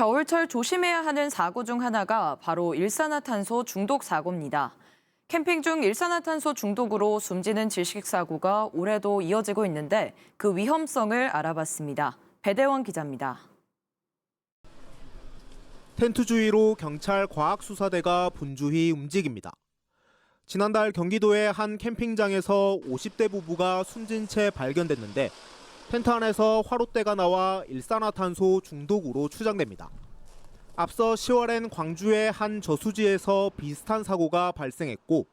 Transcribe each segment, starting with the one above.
겨울철 조심해야 하는 사고 중 하나가 바로 일산화탄소 중독 사고입니다. 캠핑 중 일산화탄소 중독으로 숨지는 질식 사고가 올해도 이어지고 있는데 그 위험성을 알아봤습니다. 배대원 기자입니다. 텐트 주위로 경찰 과학수사대가 분주히 움직입니다. 지난달 경기도의 한 캠핑장에서 50대 부부가 숨진 채 발견됐는데 안에서 화롯대가 나와 일산화탄소 중독으로 추정됩니다. 앞서 10월엔 광주의 한 저수지에서 비슷한 사고가 발생했고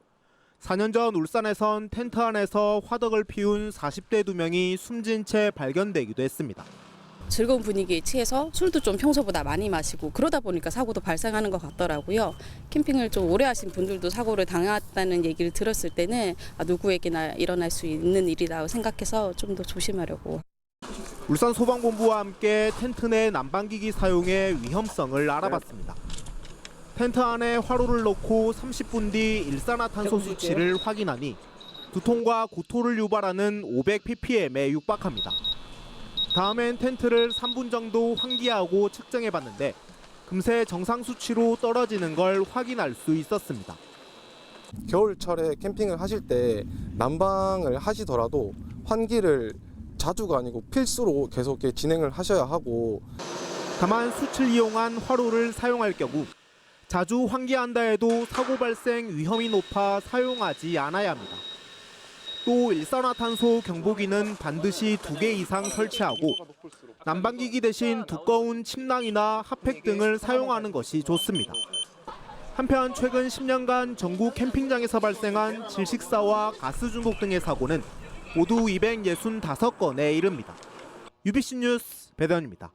4년 전 울산에선 텐트 안에서 화덕을 피운 40대 두 명이 숨진 채 발견되기도 했습니다. 즐거운 분위기에 취해서 술도 좀 평소보다 많이 마시고 그러다 보니까 사고도 발생하는 것 같더라고요. 캠핑을 좀 오래 하신 분들도 사고를 당했다는 얘기를 들었을 때는 아, 누구에게나 일어날 수 있는 일이라고 생각해서 좀 더 조심하려고. 울산 소방본부와 함께 텐트 내 난방기기 사용의 위험성을 알아봤습니다. 텐트 안에 화로를 넣고 30분 뒤 일산화탄소 수치를 확인하니 두통과 구토를 유발하는 500ppm에 육박합니다. 다음엔 텐트를 3분 정도 환기하고 측정해 봤는데 금세 정상 수치로 떨어지는 걸 확인할 수 있었습니다. 겨울철에 캠핑을 하실 때 난방을 하시더라도 환기를 자주가 아니고 필수로 계속 진행을 하셔야 하고 다만 숯을 이용한 화로를 사용할 경우 자주 환기한다 해도 사고 발생 위험이 높아 사용하지 않아야 합니다. 또 일산화탄소 경보기는 반드시 두 개 이상 설치하고 난방기기 대신 두꺼운 침낭이나 핫팩 등을 사용하는 것이 좋습니다. 한편 최근 10년간 전국 캠핑장에서 발생한 질식사와 가스 중독 등의 사고는 모두 265건에 이릅니다. UBC 뉴스 배대현입니다.